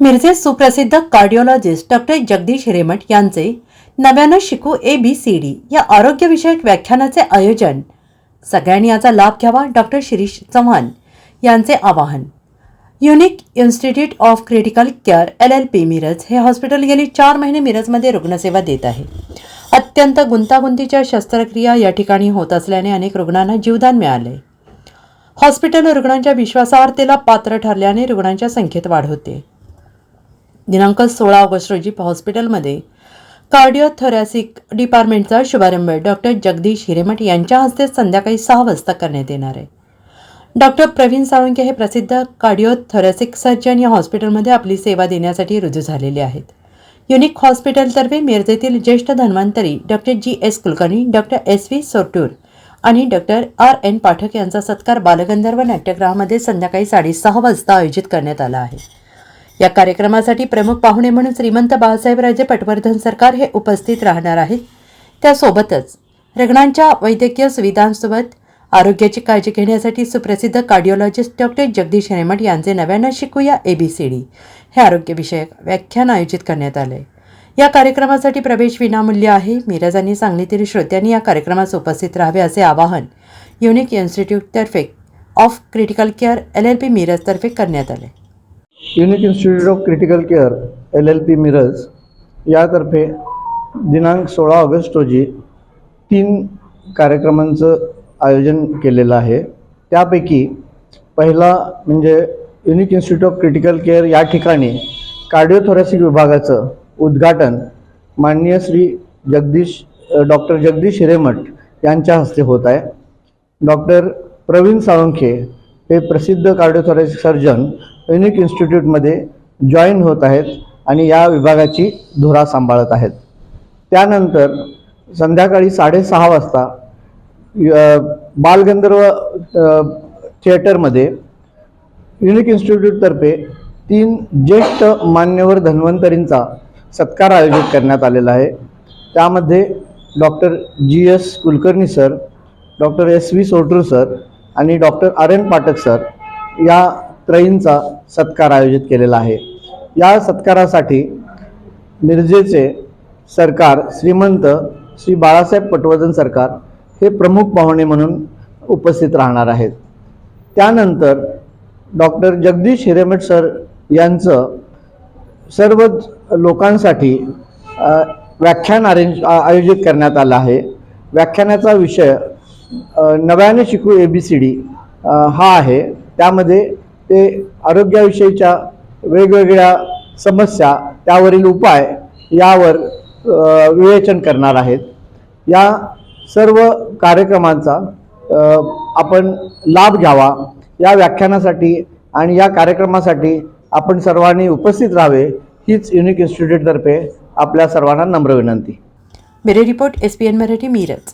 मिरजे सुप्रसिद्ध cardiologist doctor Jagdish Hiremath यांचे नव्यानं शिकू ए बी सी डी या आरोग्यविषयक व्याख्यानाचे आयोजन. सगळ्यांनी याचा लाभ घ्यावा डॉक्टर शिरीष चव्हाण यांचे आवाहन. Unique institute of critical care L L P Miraj हे हॉस्पिटल गेली चार महिने मिरजमध्ये रुग्णसेवा देत आहे. अत्यंत गुंतागुंतीच्या शस्त्रक्रिया या ठिकाणी होत असल्याने अनेक रुग्णांना जीवदान मिळाले. हॉस्पिटल रुग्णांच्या विश्वासार्हतेला पात्र ठरल्याने रुग्णांच्या संख्येत वाढ होते. दिनांक सोळा ऑगस्ट रोजी हॉस्पिटलमध्ये कार्डिओथोरॅसिक डिपार्टमेंटचा शुभारंभ. डॉक्टर जगदीश हिरेमठ यांच्या हस्ते संध्याकाळी सहा वाजता करण्यात येणार आहे. डॉक्टर प्रवीण साळुंके हे प्रसिद्ध कार्डिओथोरॅसिक सर्जन या हॉस्पिटलमध्ये आपली सेवा देण्यासाठी रुजू झालेले आहेत. युनिक हॉस्पिटलतर्फे मिरजेतील ज्येष्ठ Dhanvantari doctor G S Kulkarni doctor S V Sortur आणि डॉक्टर आर एन पाठक यांचा सत्कार बालगंधर्व नाट्यगृहामध्ये संध्याकाळी साडेसहा वाजता आयोजित करण्यात आला आहे. या कार्यक्रमासाठी प्रमुख पाहुणे म्हणून श्रीमंत बाळासाहेबराजे पटवर्धन सरकार हे उपस्थित राहणार आहेत त्यासोबतच रुग्णांच्या वैद्यकीय सुविधांसोबत आरोग्याची काळजी घेण्यासाठी सुप्रसिद्ध कार्डिओलॉजिस्ट डॉक्टर जगदीश हिरेमठ यांचे नव्यानं शिकूया ए बी सी डी हे आरोग्यविषयक व्याख्यान आयोजित करण्यात आले या कार्यक्रमासाठी प्रवेश विनामूल्य आहे. मिरज आणि सांगलीतील श्रोत्यांनी या कार्यक्रमास उपस्थित राहावे असे आवाहन unique इन्स्टिट्यूटतर्फे of critical care L L P मिरजतर्फे करण्यात आले unique institute of critical care L L P Miraj यातर्फे दिनांक सोळा ऑगस्ट रोजी तीन कार्यक्रमांचं आयोजन केलेलं आहे. त्यापैकी पहिला म्हणजे unique institute of critical care या ठिकाणी कार्डिओथोरॅसिक विभागाचं उद्घाटन माननीय श्री जगदीश डॉक्टर जगदीश हिरेमठ यांच्या हस्ते होत आहे. डॉक्टर प्रवीण साळुंखे हे प्रसिद्ध कार्डिओथोरॅसिक सर्जन युनिक इन्स्टिट्यूटमध्ये जॉईन होत आहेत आणि या विभागाची धुरा सांभाळत आहेत. त्यानंतर संध्याकाळी साडेसहा वाजता बालगंधर्व थिएटरमध्ये युनिक इन्स्टिट्यूटतर्फे तीन ज्येष्ठ मान्यवर धन्वंतरींचा सत्कार आयोजित करण्यात आलेला आहे. त्यामध्ये doctor G S Kulkarni sir doctor S V Sotru sir आणि doctor R N Pathak sir या त्रयींचा सत्कार आयोजित केलेला आहे. या सत्कारासाठी मिरजेचे सरकार श्रीमंत श्री बाळासाहेब पटवर्धन सरकार हे प्रमुख पाहुणे म्हणून उपस्थित राहणार आहेत. त्यानंतर डॉक्टर जगदीश हिरेमठ सर यांचं सर्व लोकांसाठी व्याख्यान अरेंज आयोजित करण्यात आलं आहे. व्याख्यानाचा विषय नव्याने शिकू ए बी सी डी हा आहे. त्यामध्ये ते आरोग्याविषयीच्या वेगवेगळ्या समस्या त्यावरील उपाय यावर विवेचन करणार आहेत. या सर्व कार्यक्रमांचा आपण लाभ घ्यावा या व्याख्यानासाठी आणि या कार्यक्रमासाठी आपण सर्वांनी उपस्थित राहावे हीच युनिक इन्स्टिट्यूटतर्फे आपल्या सर्वांना नम्र विनंती. मेरे report S P N Marathi Miraj.